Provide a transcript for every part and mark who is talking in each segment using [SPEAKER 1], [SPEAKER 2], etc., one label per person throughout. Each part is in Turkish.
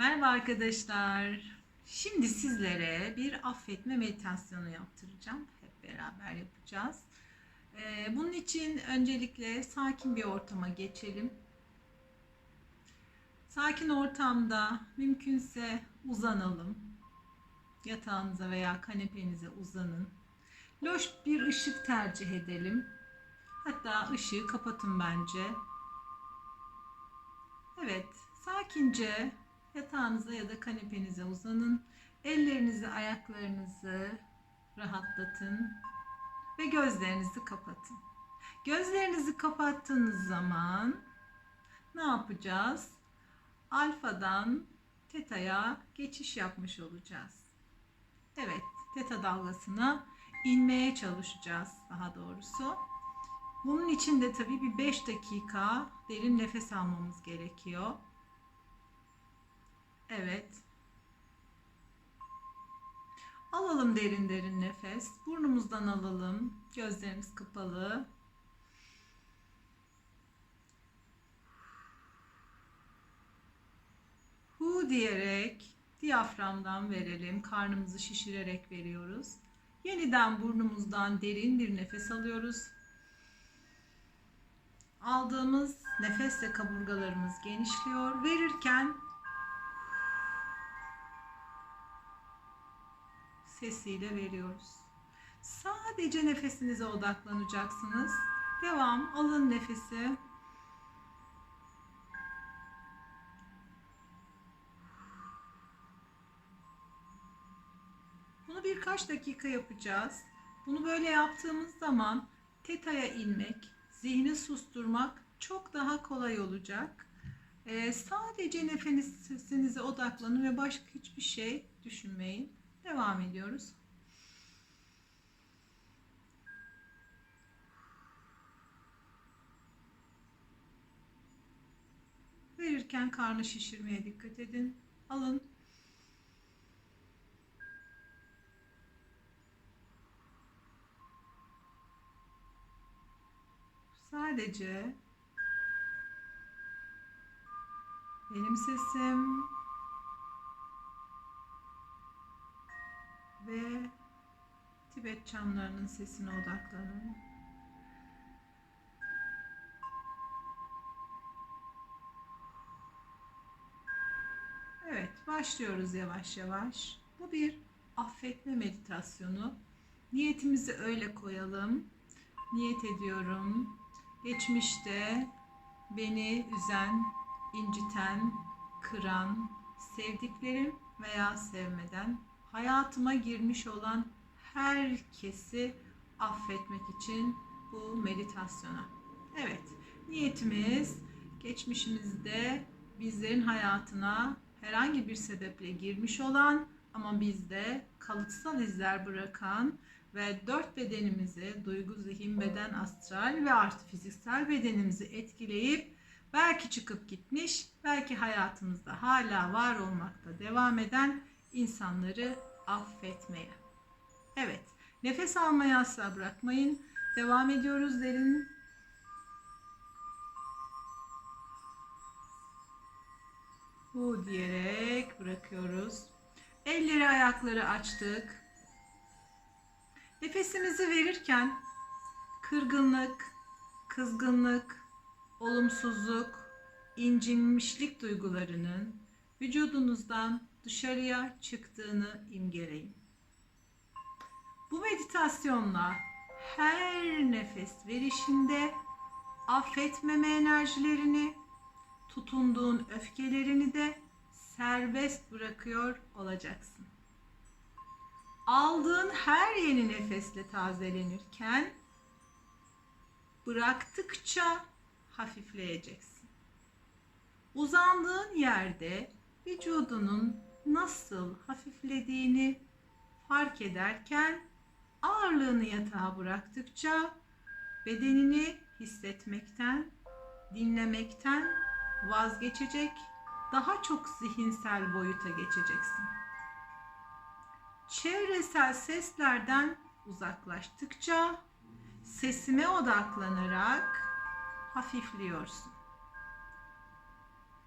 [SPEAKER 1] Merhaba arkadaşlar. Şimdi sizlere bir affetme meditasyonu yaptıracağım. Hep beraber yapacağız. Ee, bunun için öncelikle sakin bir ortama geçelim. Sakin ortamda mümkünse uzanalım. Yatağınıza veya kanepenize uzanın. Loş bir ışık tercih edelim. Hatta ışığı kapatın bence. Evet, sakince yatağınıza ya da kanepenize uzanın. Ellerinizi, ayaklarınızı rahatlatın ve gözlerinizi kapatın. Gözlerinizi kapattığınız zaman ne yapacağız? Alfadan teta'ya geçiş yapmış olacağız. Evet, teta dalgasına inmeye çalışacağız daha doğrusu. Bunun için de tabii bir 5 dakika derin nefes almamız gerekiyor. Evet. Alalım derin derin nefes. Burnumuzdan alalım. Gözlerimiz kapalı. Hu diyerek diyaframdan verelim. Karnımızı şişirerek veriyoruz. Yeniden burnumuzdan derin bir nefes alıyoruz. Aldığımız nefesle kaburgalarımız genişliyor. Verirken sesiyle veriyoruz. Sadece nefesinize odaklanacaksınız. Devam. Alın nefesi. Bunu birkaç dakika yapacağız. Bunu böyle yaptığımız zaman teta'ya inmek, zihni susturmak çok daha kolay olacak. Ee, sadece nefesinize odaklanın ve başka hiçbir şey düşünmeyin. Devam ediyoruz. Verirken karnı şişirmeye dikkat edin. Alın. Sadece benim sesim ve Tibet çanlarının sesine odaklanın. Evet, başlıyoruz yavaş yavaş. Bu bir affetme meditasyonu. Niyetimizi öyle koyalım. Niyet ediyorum. Geçmişte beni üzen, inciten, kıran, sevdiklerim veya sevmeden hayatıma girmiş olan herkesi affetmek için bu meditasyona. Evet, niyetimiz geçmişimizde bizlerin hayatına herhangi bir sebeple girmiş olan ama bizde kalıtsal izler bırakan ve dört bedenimizi, duygu, zihin, beden, astral ve artı fiziksel bedenimizi etkileyip belki çıkıp gitmiş, belki hayatımızda hala var olmakta devam eden insanları affetmeye. Evet, nefes almayı asla bırakmayın. Devam ediyoruz derin. Bu diyerek bırakıyoruz. Elleri ayakları açtık. Nefesimizi verirken kırgınlık, kızgınlık, olumsuzluk, incinmişlik duygularının vücudunuzdan dışarıya çıktığını imgeleyin. Bu meditasyonla her nefes verişinde affetmeme enerjilerini, tutunduğun öfkelerini de serbest bırakıyor olacaksın. Aldığın her yeni nefesle tazelenirken bıraktıkça hafifleyeceksin. Uzandığın yerde vücudunun nasıl hafiflediğini fark ederken ağırlığını yatağa bıraktıkça bedenini hissetmekten, dinlemekten vazgeçecek, daha çok zihinsel boyuta geçeceksin. Çevresel seslerden uzaklaştıkça sesime odaklanarak hafifliyorsun.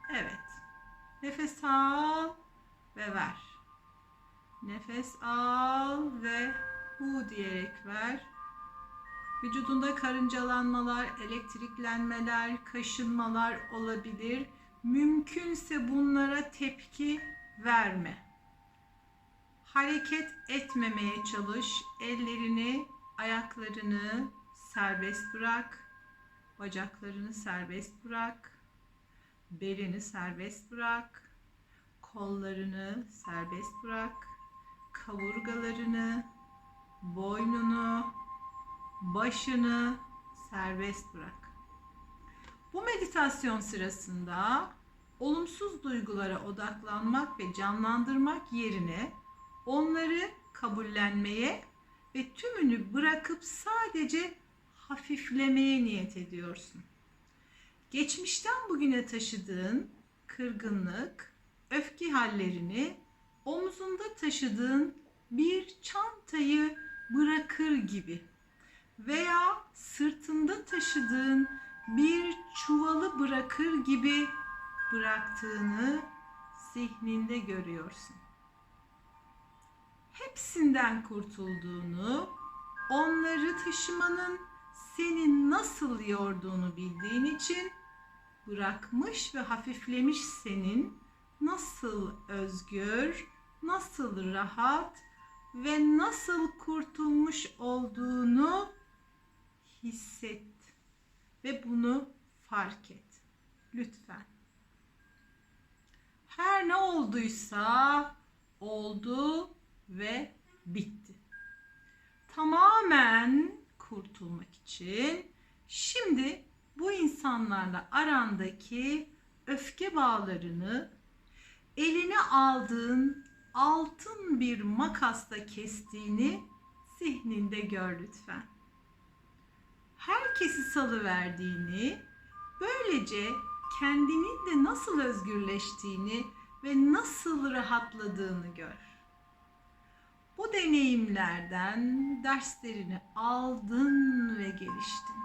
[SPEAKER 1] Evet. Nefes al ve ver. Nefes al ve hu diyerek ver. Vücudunda karıncalanmalar, elektriklenmeler, kaşınmalar olabilir. Mümkünse bunlara tepki verme. Hareket etmemeye çalış. Ellerini, ayaklarını serbest bırak. Bacaklarını serbest bırak. Belini serbest bırak. Kollarını serbest bırak. Kaburgalarını, boynunu, başını serbest bırak. Bu meditasyon sırasında olumsuz duygulara odaklanmak ve canlandırmak yerine onları kabullenmeye ve tümünü bırakıp sadece hafiflemeye niyet ediyorsun. Geçmişten bugüne taşıdığın kırgınlık, öfke hallerini omuzunda taşıdığın bir çantayı bırakır gibi veya sırtında taşıdığın bir çuvalı bırakır gibi bıraktığını zihninde görüyorsun. Hepsinden kurtulduğunu, onları taşımanın seni nasıl yorduğunu bildiğin için bırakmış ve hafiflemiş senin nasıl özgür, nasıl rahat ve nasıl kurtulmuş olduğunu hisset ve bunu fark et. Lütfen. Her ne olduysa oldu ve bitti. Tamamen kurtulmak için şimdi bu insanlarla arandaki öfke bağlarını eline aldığın altın bir makasla kestiğini zihninde gör lütfen. Herkesi salıverdiğini, böylece kendinin de nasıl özgürleştiğini ve nasıl rahatladığını gör. Bu deneyimlerden derslerini aldın ve geliştin.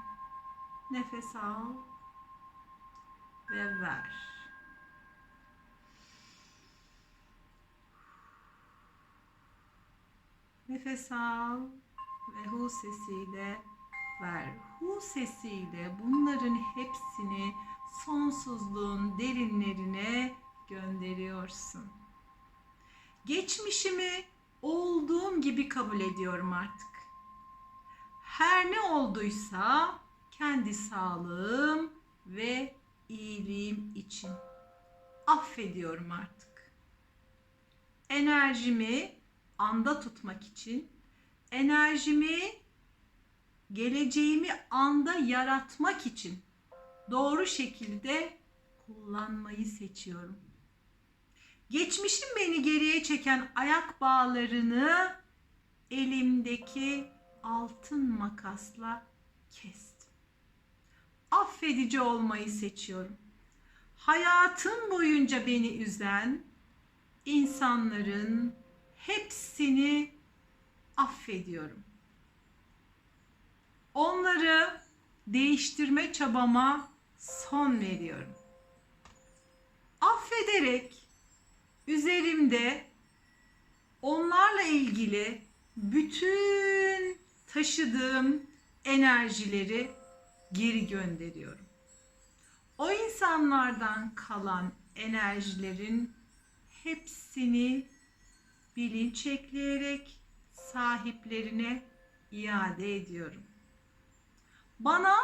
[SPEAKER 1] Nefes al ve ver. Nefes al ve hu sesiyle ver. Hu sesiyle bunların hepsini sonsuzluğun derinlerine gönderiyorsun. Geçmişimi olduğum gibi kabul ediyorum artık. Her ne olduysa kendi sağlığım ve iyiliğim için affediyorum artık. Enerjimi anda tutmak için enerjimi geleceğimi anda yaratmak için doğru şekilde kullanmayı seçiyorum. Geçmişim beni geriye çeken ayak bağlarını elimdeki altın makasla kestim. Affedici olmayı seçiyorum. Hayatım boyunca beni üzen insanların hepsini affediyorum. Onları değiştirme çabama son veriyorum. Affederek üzerimde onlarla ilgili bütün taşıdığım enerjileri geri gönderiyorum. O insanlardan kalan enerjilerin hepsini bilinç ekleyerek sahiplerine iade ediyorum. Bana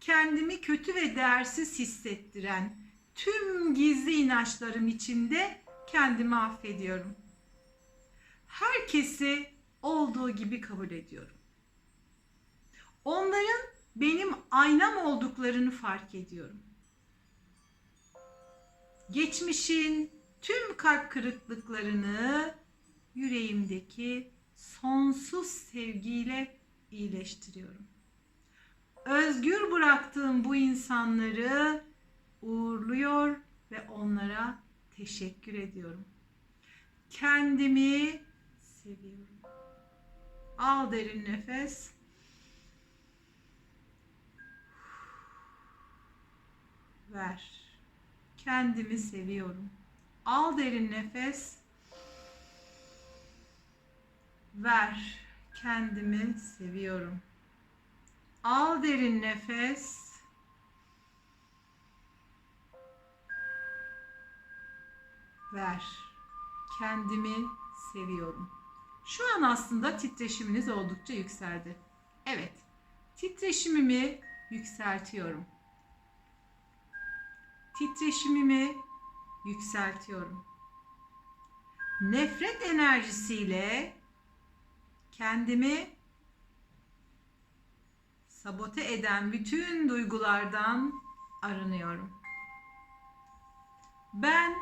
[SPEAKER 1] kendimi kötü ve değersiz hissettiren tüm gizli inançlarım içinde kendimi affediyorum. Herkesi olduğu gibi kabul ediyorum. Onların benim aynam olduklarını fark ediyorum. Geçmişin tüm kalp kırıklıklarını yüreğimdeki sonsuz sevgiyle iyileştiriyorum. Özgür bıraktığım bu insanları uğurluyor ve onlara teşekkür ediyorum. Kendimi seviyorum. Al derin nefes. Ver. Kendimi seviyorum. Al derin nefes. Ver. Kendimi seviyorum. Al derin nefes. Ver. Kendimi seviyorum. Şu an aslında titreşiminiz oldukça yükseldi. Evet. Titreşimimi yükseltiyorum. Titreşimimi yükseltiyorum. Nefret enerjisiyle kendimi sabote eden bütün duygulardan arınıyorum. Ben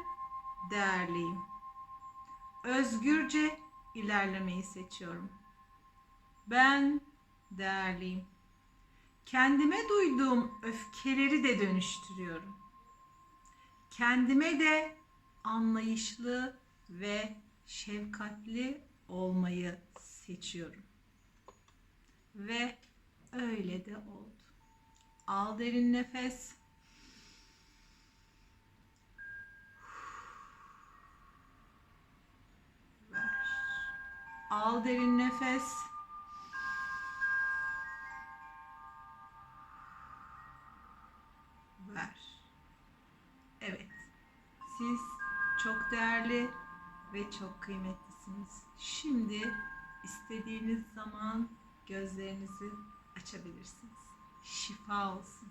[SPEAKER 1] değerliyim. Özgürce ilerlemeyi seçiyorum. Ben değerliyim. Kendime duyduğum öfkeleri de dönüştürüyorum. Kendime de anlayışlı ve şefkatli olmayı seçiyorum. Ve öyle de oldu. Al derin nefes. Ver. Al derin nefes. Ver. Evet. Siz çok değerli ve çok kıymetlisiniz. Şimdi istediğiniz zaman gözlerinizi açabilirsiniz. Şifa olsun.